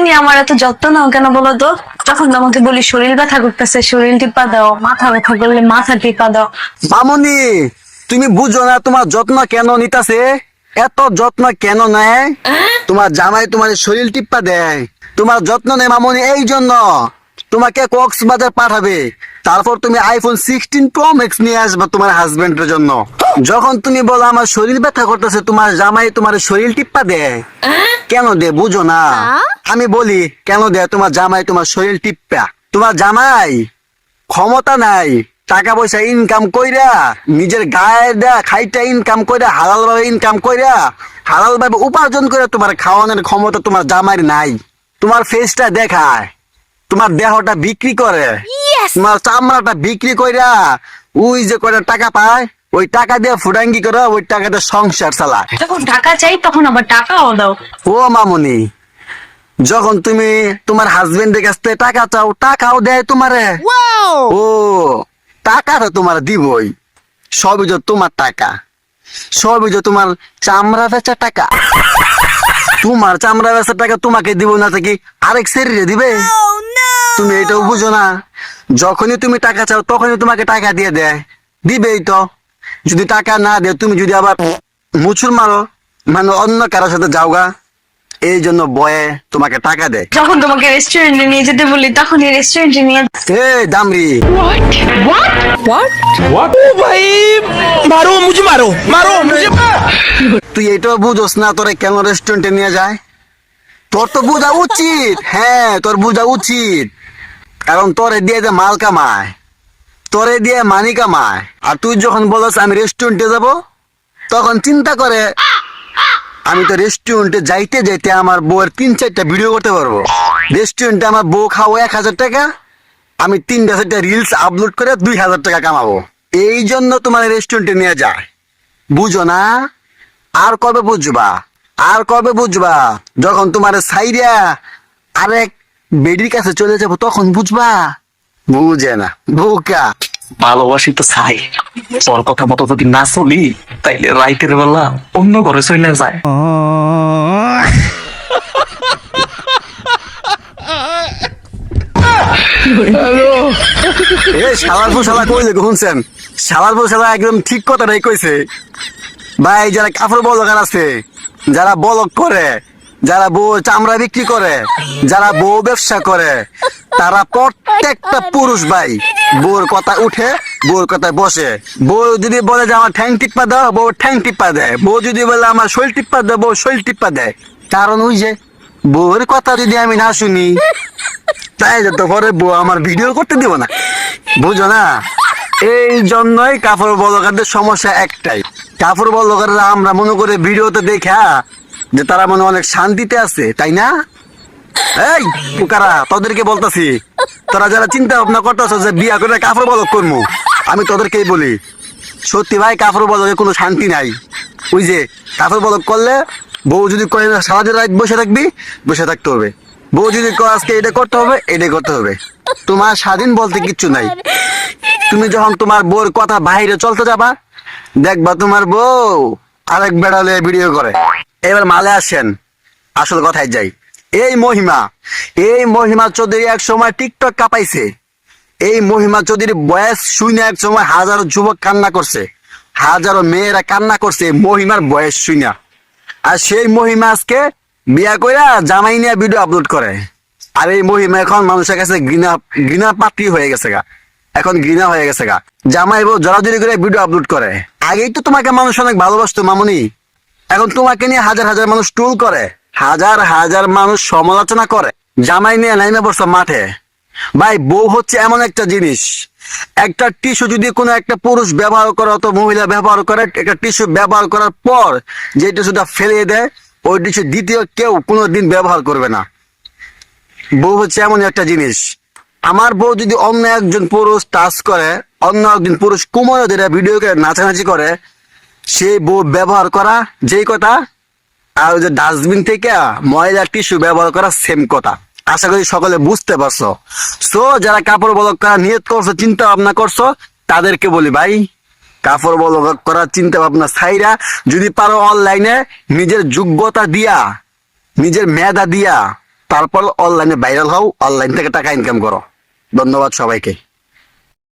তুমি আমার এত যত্ন নাও কেন বলো তো? যখন আমাকে বলি শরীর ব্যথা করতেছে শরীর টিপা দাও মাথা ব্যথা করলে মাথা টিপা দাও। মামনি তুমি বুঝো না তোমার যত্ন কেন নিতাছে? এত যত্ন কেন নেয়? তোমার জামাই তোমার শরীর টিপ্পা দেয়। তোমার যত্ন নেয় মামনি এই জন্য তোমাকে কক্সবাজার পাঠাবে। তারপর তুমি আইফোন সিক্সটিন প্রো ম্যাক্স নিয়ে আসবে তোমার হাজবেন্ডের জন্য। যখন তুমি বলো আমার শরীর ব্যথা করতেছে তোমার জামাই তোমার শরীর টিপ্পা দেয়। কেন দে বুঝো না। আমি বলি কেন দে তোমার জামাই তোমার শরীর টিপ্পা। তোমার জামাই ক্ষমতা নাই টাকা পয়সা ইনকাম কইরা নিজের গায়ে দেয়া খাইটা ইনকাম কইরা হালাল ভাবে ইনকাম কইরা হালাল ভাবে উপার্জন করে তোমার খাওয়ানোর ক্ষমতা তোমার জামাই নাই। তোমার ফেসটা দেখায়। তোমার দেহটা বিক্রি করে। তোমার চামড়াটা বিক্রি কইরা ওই যে করে টাকা পায় ওই টাকা দিয়ে ফুডাঙ্গি করে ওই টাকা দিয়ে সংসার চালায়। যখন টাকা চাই তখন আবার টাকাও দাও। ও মামুনি যখন তুমি তোমার হাজবেন্ডের কাছ থেকে টাকা চাও টাকাও দেয় তোমারে। ও টাকা তো তোমার দিবই। সবই যে তোমার টাকা। সবই যে তোমার চামড়া বেচা টাকা। তোমার চামড়া বেচা টাকা তোমাকে দিব না থাকি আরেক শরীরে দিবে? তুমি এটাও বুঝো না। যখনই তুমি টাকা চাও তখনই তোমাকে টাকা দিয়ে দেয়। দিবেই তো। যদি টাকা না দেয় তুমি যদি আবার মুছুর মারো মানে অন্য কারোর সাথে যাওগা এই জন্য বয়ে তোমাকে টাকা দেয়। যখন তোমাকে রেস্টুরেন্টে নিয়ে যেতে বলি তখন এই রেস্টুরেন্টে নিয়ে এ দামরি ও oh, ভাই মারো মুঝে মারো মারো মুঝে তুই এটা বুঝোস না তোরে কেন রেস্টুরেন্টে নিয়ে যায়? তোর তো বোঝা উচিত হ্যাঁ তোর বোঝা উচিত। কারণ তোরে দিয়ে যে মাল কামায় তোরে দিয়ে মানি কামায়। আর তুই যখন বলস আমি রেস্টুরেন্টে যাব তখন চিন্তা করে আমি তো রেস্টুরেন্টে যাইতে যাইতে আমার বউয়ের তিন চারটা ভিডিও করতে পারব। রেস্টুরেন্টে আমার বউ খাওয়া এক হাজার টাকা আমি তিনটা চারটা রিলস আপলোড করে দুই হাজার টাকা কামাবো। এই জন্য তোমার রেস্টুরেন্টে নিয়ে যায়। বুঝো না? আর কবে বুঝবা? আর কবে বুঝবা? যখন তোমার সাইরিয়া আরেক বেডির কাছে চলে যাব তখন বুঝবা? বুঝে না বোকা। ভালোবাসি তো চাই তোর কথা মতো যদি না চলি তাইলে রাইতের বেলা অন্য ঘরে চলে যায়। শালার শালা কইলে শুনছেন? শালার শালা একদম ঠিক কইছে। ভাই, যারা কাপড় বলকার আছে, যারা বলক করে, যারা বউ চামড়া বিক্রি করে, যারা বউ ব্যবসা করে, তারা প্রত্যেকটা পুরুষ ভাই বউর কথা উঠে, বউর কথায় বসে। বউ যদি বলে যে আমার ঠ্যাং টিপ্পা দাও, বউ ঠ্যাং টিপ্পা দেয়। বউ যদি বলে আমার শৈল টিপ্পা দেয় বউ শৈল টিপ্পা দেয়। কারণ ওই যে, বউর কথা যদি আমি না শুনি তাই তো পরে বউ আমার ভিডিও করতে দিব না। বুঝো না? এই জন্যই কাপড় বলকারদের সমস্যা একটাই। কাপড় বলকাররা আমরা মনে করে ভিডিওতে দেখা যে তারা মনে অনেক শান্তিতে আছে, তাই না? এই, পুকারা, তোদেরকে বলতাছি, তোরা যারা চিন্তা ভাবনা করতেছ যে বিয়া করে কাপড় বলক করব আমি তোদেরকেই বলি, সত্যি ভাই, কাপড় বলকে কোনো শান্তি নাই। ওই যে, কাপড় বলক করলে বউ যদি কয় না সারাদিন রাত বসে থাকবি, বসে থাকতে হবে। বউ যদি কয় আজকে এটা করতে হবে, এটা করতে হবে। তোমার স্বাধীন বলতে কিচ্ছু নাই। তুমি যখন তোমার বউর কথা বাইরে চলতে যাবা, দেখবা তোমার বউ আরেক বেড়ালে ভিডিও করে। এবার মালে আসেন, আসল কথায় যাই। এই মহিমা এই মহিমা চৌধুরী এক সময় টিকটক কাঁপাইছে। এই মহিমা চৌধুরীর বয়স শুনে এক সময় হাজারো যুবক কান্না করছে। হাজারো মেয়েরা কান্না করছে, মহিমার বয়স শুনে আর সেই মহিমা আজকে বিয়া কইরা জামাই নিয়ে ভিডিও আপলোড করে। আর এই মহিমা এখন মানুষের কাছে ঘৃণা ঘৃণা পাত্রী হয়ে গেছে গা। এখন ঘৃণা হয়ে গেছে গা। জামাই বউ জড়াজড়ি করে ভিডিও আপলোড করে। আগেই তো তোমাকে মানুষ অনেক ভালোবাসতো, মামুনি। এখন তোমাকে নিয়ে হাজার হাজার মানুষ টুল করে। হাজার হাজার মানুষ সমালোচনা করে। জামাই নিয়ে নাইমে পড়ছে মাঠে। ভাই, বউ হচ্ছে এমন একটা জিনিস। একটা টিস্যু যদি কোনো একটা পুরুষ ব্যবহার করে অত মহিলা ব্যবহার করে, একটা টিস্যু ব্যবহার করার পর যে টিস্যুটা ফেলে দেয় ওই টিস্যু দ্বিতীয় কেউ কোনো দিন ব্যবহার করবে না। বউ হচ্ছে এমন একটা জিনিস। আমার বউ যদি অন্য একজন পুরুষ টাচ করে, অন্য একজন পুরুষ কুমোর ধরে ভিডিও করে, নাচানাচি করে, সেই বউ ব্যবহার করা যেই কথা, আর যে ডাস্টবিন থেকে ময়লা টিস্যু ব্যবহার করা সেম কথা। আশা করি সকলে বুঝতে পারছ। সো যারা কাপড় বলক নিয়ত করছ, চিন্তা ভাবনা করছ, তাদেরকে বলি ভাই কাপড় বল করার চিন্তা ভাবনা ছাইরা যদি পারো অনলাইনে নিজের যোগ্যতা দিয়া, নিজের মেধা দিয়া, তারপর অনলাইনে ভাইরাল হও, অনলাইন থেকে টাকা ইনকাম করো। ধন্যবাদ সবাইকে।